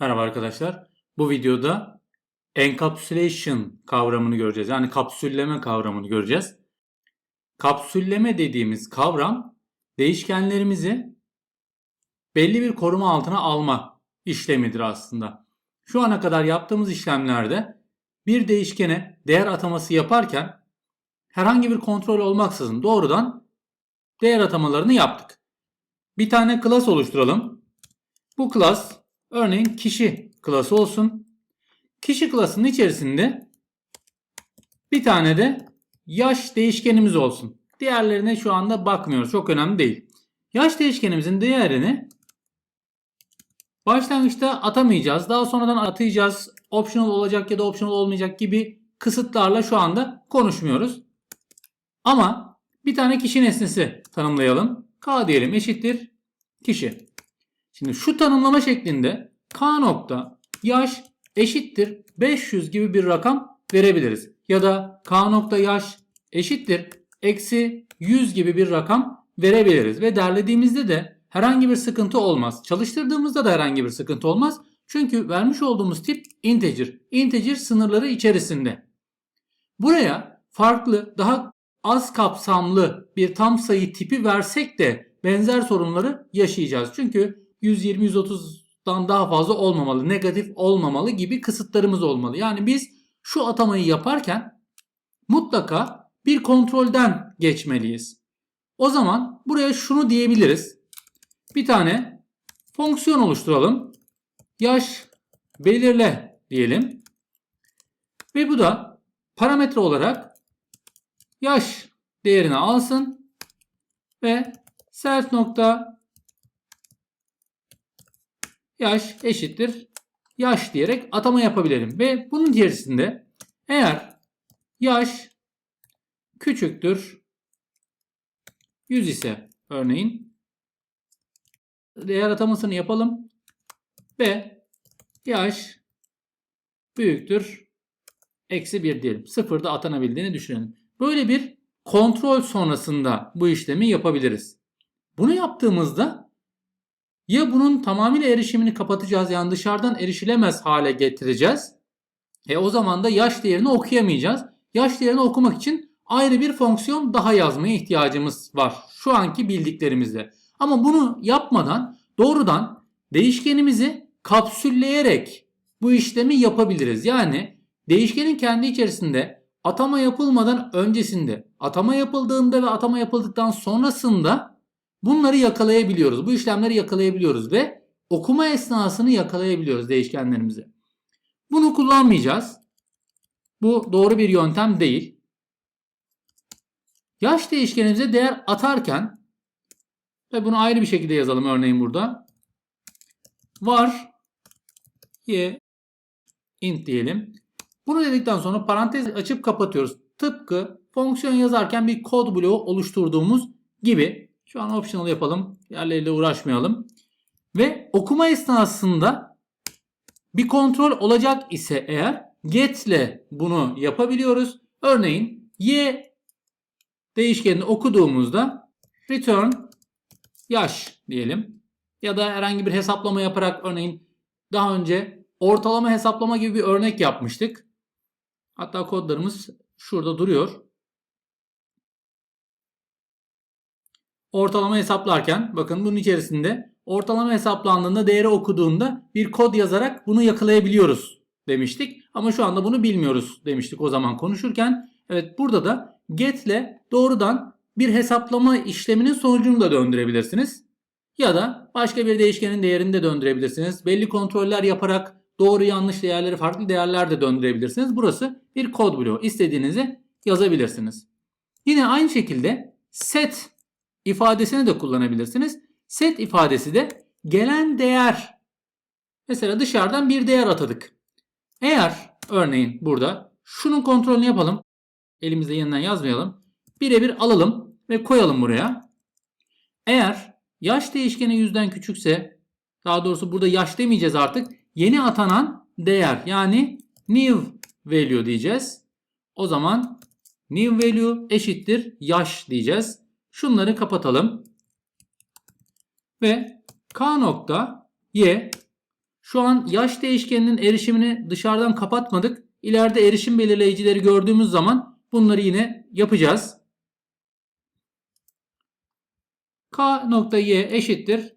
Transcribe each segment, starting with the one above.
Merhaba arkadaşlar. Bu videoda encapsulation kavramını göreceğiz. Yani kapsülleme kavramını göreceğiz. Kapsülleme dediğimiz kavram değişkenlerimizi belli bir koruma altına alma işlemidir aslında. Şu ana kadar yaptığımız işlemlerde bir değişkene değer ataması yaparken herhangi bir kontrol olmaksızın doğrudan değer atamalarını yaptık. Bir tane class oluşturalım. Bu class örneğin kişi klası olsun. Kişi klasının içerisinde bir tane de yaş değişkenimiz olsun. Diğerlerine şu anda bakmıyoruz. Çok önemli değil. Yaş değişkenimizin değerini başlangıçta atamayacağız. Daha sonradan atayacağız. Optional olacak ya da optional olmayacak gibi kısıtlarla şu anda konuşmuyoruz. Ama bir tane kişi nesnesi tanımlayalım. K diyelim eşittir kişi. Şimdi şu tanımlama şeklinde K nokta yaş eşittir 500 gibi bir rakam verebiliriz. Ya da K nokta yaş eşittir eksi 100 gibi bir rakam verebiliriz. Ve derlediğimizde de herhangi bir sıkıntı olmaz. Çalıştırdığımızda da herhangi bir sıkıntı olmaz. Çünkü vermiş olduğumuz tip integer. Integer sınırları içerisinde. Buraya farklı daha az kapsamlı bir tam sayı tipi versek de benzer sorunları yaşayacağız. Çünkü 120-130'dan daha fazla olmamalı, negatif olmamalı gibi kısıtlarımız olmalı. Yani biz şu atamayı yaparken mutlaka bir kontrolden geçmeliyiz. O zaman buraya şunu diyebiliriz. Bir tane fonksiyon oluşturalım. Yaş belirle diyelim. Ve bu da parametre olarak yaş değerini alsın ve self nokta yaş eşittir yaş diyerek atama yapabilelim. Ve bunun içerisinde eğer yaş küçüktür 100 ise örneğin değer atamasını yapalım ve yaş büyüktür eksi 1 diyelim. Sıfırda atanabildiğini düşünelim. Böyle bir kontrol sonrasında bu işlemi yapabiliriz. Bunu yaptığımızda ya bunun tamamıyla erişimini kapatacağız yani dışarıdan erişilemez hale getireceğiz. E o zaman da yaş değerini okuyamayacağız. Yaş değerini okumak için ayrı bir fonksiyon daha yazmaya ihtiyacımız var. Şu anki bildiklerimizde. Ama bunu yapmadan doğrudan değişkenimizi kapsülleyerek bu işlemi yapabiliriz. Yani değişkenin kendi içerisinde atama yapılmadan öncesinde, atama yapıldığında ve atama yapıldıktan sonrasında bunları yakalayabiliyoruz. Bu işlemleri yakalayabiliyoruz ve okuma esnasını yakalayabiliyoruz değişkenlerimizi. Bunu kullanmayacağız. Bu doğru bir yöntem değil. Yaş değişkenimize değer atarken ve bunu ayrı bir şekilde yazalım örneğin burada. Var y int diyelim. Bunu dedikten sonra parantez açıp kapatıyoruz. Tıpkı fonksiyon yazarken bir kod bloğu oluşturduğumuz gibi. Şu an optional yapalım. Yerleriyle uğraşmayalım. Ve okuma esnasında bir kontrol olacak ise eğer get ile bunu yapabiliyoruz. Örneğin y değişkenini okuduğumuzda return yaş diyelim. Ya da herhangi bir hesaplama yaparak örneğin daha önce ortalama hesaplama gibi bir örnek yapmıştık. Hatta kodlarımız şurada duruyor. Ortalama hesaplarken bakın bunun içerisinde ortalama hesaplandığında değeri okuduğunda bir kod yazarak bunu yakalayabiliyoruz demiştik. Ama şu anda bunu bilmiyoruz demiştik o zaman konuşurken. Evet burada da get ile doğrudan bir hesaplama işleminin sonucunu da döndürebilirsiniz. Ya da başka bir değişkenin değerini de döndürebilirsiniz. Belli kontroller yaparak doğru yanlış değerleri farklı değerler de döndürebilirsiniz. Burası bir kod bloğu. İstediğinizi yazabilirsiniz. Yine aynı şekilde set ifadesini de kullanabilirsiniz. Set ifadesi de gelen değer. Mesela dışarıdan bir değer atadık. Eğer örneğin burada şunun kontrolünü yapalım. Elimizde yeniden yazmayalım. Birebir alalım ve koyalım buraya. Eğer yaş değişkeni yüzden küçükse daha doğrusu burada yaş demeyeceğiz artık. Yeni atanan değer yani new value diyeceğiz. O zaman new value eşittir yaş diyeceğiz. Şunları kapatalım. Ve k nokta y Şu an yaş değişkeninin erişimini dışarıdan kapatmadık. İleride erişim belirleyicileri gördüğümüz zaman bunları yine yapacağız. K nokta Y eşittir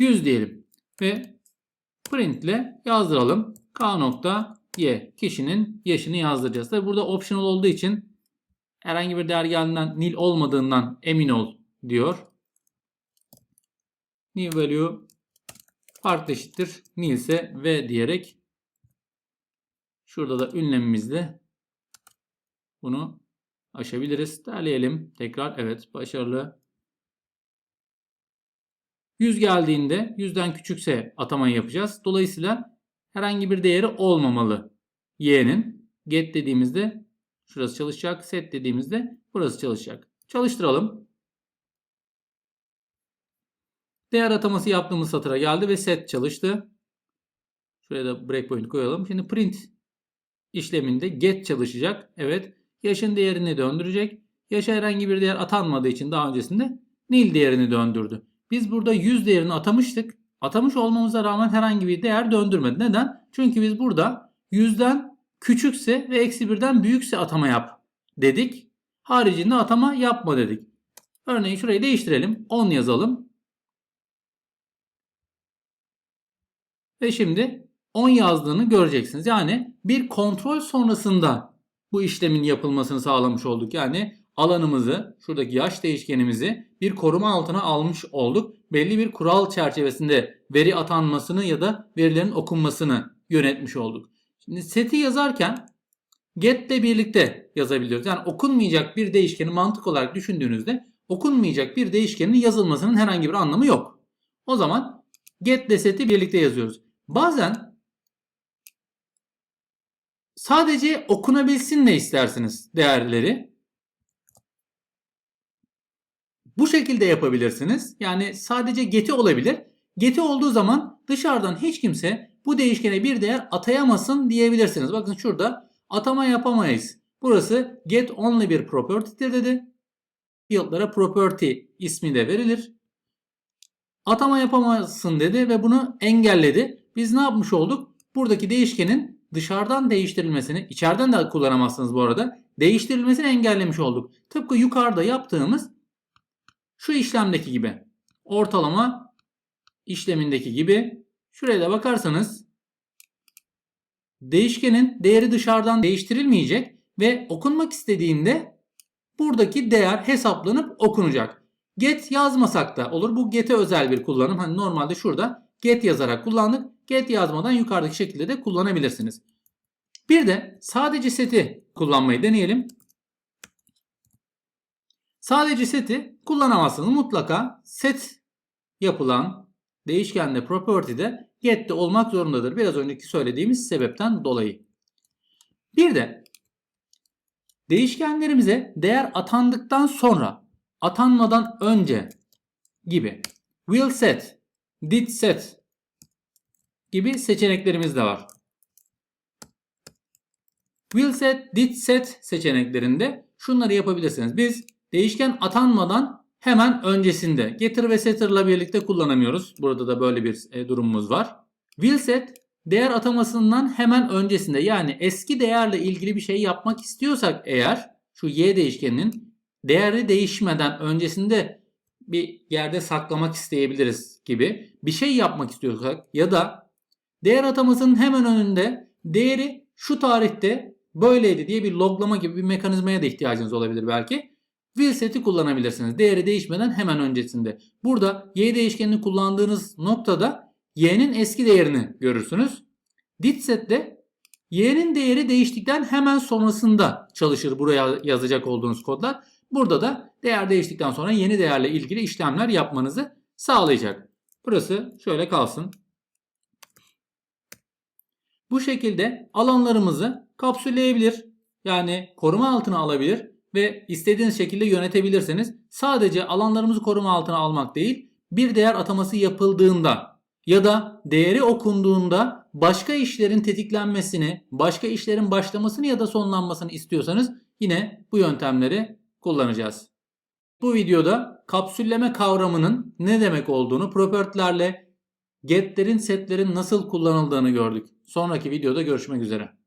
100 diyelim ve print ile yazdıralım. K nokta Y kişinin yaşını yazdıracağız. Tabi burada optional olduğu için herhangi bir değer nil olmadığından emin ol diyor. New value farklı eşittir nil ise v diyerek şurada da ünlemimizle bunu aşabiliriz. Derleyelim. Tekrar evet başarılı. 100 geldiğinde 100'den küçükse atamayı yapacağız. Dolayısıyla herhangi bir değeri olmamalı. Y'nin get dediğimizde şurası çalışacak. Set dediğimizde burası çalışacak. Çalıştıralım. Değer ataması yaptığımız satıra geldi ve set çalıştı. Şuraya da breakpoint koyalım. Şimdi print işleminde get çalışacak. Evet. Yaşın değerini döndürecek. Yaşa herhangi bir değer atanmadığı için daha öncesinde nil değerini döndürdü. Biz burada 100 değerini atamıştık. Atamış olmamıza rağmen herhangi bir değer döndürmedi. Neden? Çünkü biz burada 100'den küçükse ve eksi 1'den büyükse atama yap dedik. Haricinde atama yapma dedik. Örneğin şurayı değiştirelim. 10 yazalım. Ve şimdi 10 yazdığını göreceksiniz. Yani bir kontrol sonrasında bu işlemin yapılmasını sağlamış olduk. Yani alanımızı, şuradaki yaş değişkenimizi bir koruma altına almış olduk. Belli bir kural çerçevesinde veri atanmasını ya da verilerin okunmasını yönetmiş olduk. Şimdi seti yazarken get ile birlikte yazabiliyoruz. Yani okunmayacak bir değişkeni mantık olarak düşündüğünüzde okunmayacak bir değişkenin yazılmasının herhangi bir anlamı yok. O zaman get ile seti birlikte yazıyoruz. Bazen sadece okunabilsin de istersiniz değerleri. Bu şekilde yapabilirsiniz. Yani sadece get'i olabilir. Get'i olduğu zaman dışarıdan hiç kimse bu değişkene bir değer atayamasın diyebilirsiniz. Bakın şurada atama yapamayız. Burası get only bir property'dir dedi. Field'lara property ismi de verilir. Atama yapamazsın dedi ve bunu engelledi. Biz ne yapmış olduk? Buradaki değişkenin dışarıdan değiştirilmesini, içeriden de kullanamazsınız bu arada, değiştirilmesini engellemiş olduk. Tıpkı yukarıda yaptığımız şu işlemdeki gibi. Ortalama işlemindeki gibi. Şuraya da bakarsanız değişkenin değeri dışarıdan değiştirilmeyecek ve okunmak istediğinde buradaki değer hesaplanıp okunacak. Get yazmasak da olur. Bu get'e özel bir kullanım. Hani normalde şurada get yazarak kullandık. Get yazmadan yukarıdaki şekilde de kullanabilirsiniz. Bir de sadece seti kullanmayı deneyelim. Sadece seti kullanamazsınız. Mutlaka set yapılan değişkenle property'de get'te olmak zorundadır. Biraz önceki söylediğimiz sebepten dolayı. Bir de değişkenlerimize değer atandıktan sonra atanmadan önce gibi will set, did set gibi seçeneklerimiz de var. Will set, did set seçeneklerinde şunları yapabilirsiniz. Biz değişken atanmadan hemen öncesinde getir ve setter'la birlikte kullanamıyoruz. Burada da böyle bir e, durumumuz var. Will set değer atamasından hemen öncesinde yani eski değerle ilgili bir şey yapmak istiyorsak eğer şu y değişkeninin değeri değişmeden öncesinde bir yerde saklamak isteyebiliriz gibi bir şey yapmak istiyorsak ya da değer atamasının hemen önünde değeri şu tarihte böyleydi diye bir loglama gibi bir mekanizmaya da ihtiyacınız olabilir belki. Will set'i kullanabilirsiniz. Değeri değişmeden hemen öncesinde. Burada y değişkenini kullandığınız noktada y'nin eski değerini görürsünüz. Did set'te y'nin değeri değiştikten hemen sonrasında çalışır buraya yazacak olduğunuz kodlar. Burada da değer değiştikten sonra yeni değerle ilgili işlemler yapmanızı sağlayacak. Burası şöyle kalsın. Bu şekilde alanlarımızı kapsülleyebilir. Yani koruma altına alabilir ve istediğiniz şekilde yönetebilirsiniz. Sadece alanlarımızı koruma altına almak değil, bir değer ataması yapıldığında ya da değeri okunduğunda başka işlerin tetiklenmesini, başka işlerin başlamasını ya da sonlanmasını istiyorsanız yine bu yöntemleri kullanacağız. Bu videoda kapsülleme kavramının ne demek olduğunu, propertilerle get'lerin setlerin nasıl kullanıldığını gördük. Sonraki videoda görüşmek üzere.